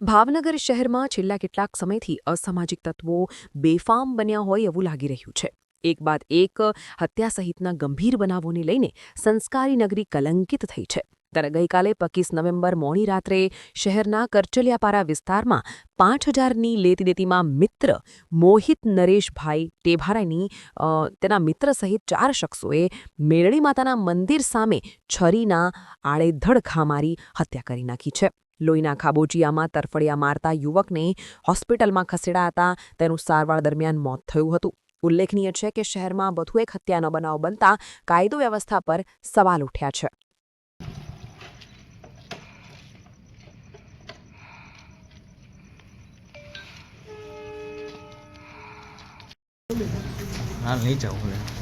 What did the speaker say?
ભાવનગર શહેરમાં છેલ્લા કેટલાક સમયથી અસામાજિક તત્વો બેફામ બન્યા હોય એવું લાગી રહ્યું છે. એક બાદ એક હત્યા સહિતના ગંભીર બનાવોને લઈને સંસ્કારી નગરી કલંકિત થઈ છે. ત્યારે ગઈકાલે પચીસ નવેમ્બર મોડી રાત્રે શહેરના કરચલિયાપારા વિસ્તારમાં પાંચ હજારની લેતીદેતીમાં મિત્ર મોહિત નરેશભાઈ ટેભારાની તેના મિત્ર સહિત ચાર શખ્સોએ મેરળી માતાના મંદિર સામે છરીના આડેધડ ખા મારી હત્યા કરી નાખી છે. લોહીના ખાબોચિયામાં તરફડિયા મારતા યુવકને હોસ્પિટલમાં ખસેડાતા તેનું સારવાર દરમિયાન મોત થયું હતું. ઉલ્લેખનીય છે કે શહેરમાં વધુ એક હત્યાનો બનાવ બનતા કાયદો વ્યવસ્થા પર સવાલ ઉઠ્યા છે. હા નહીં જવું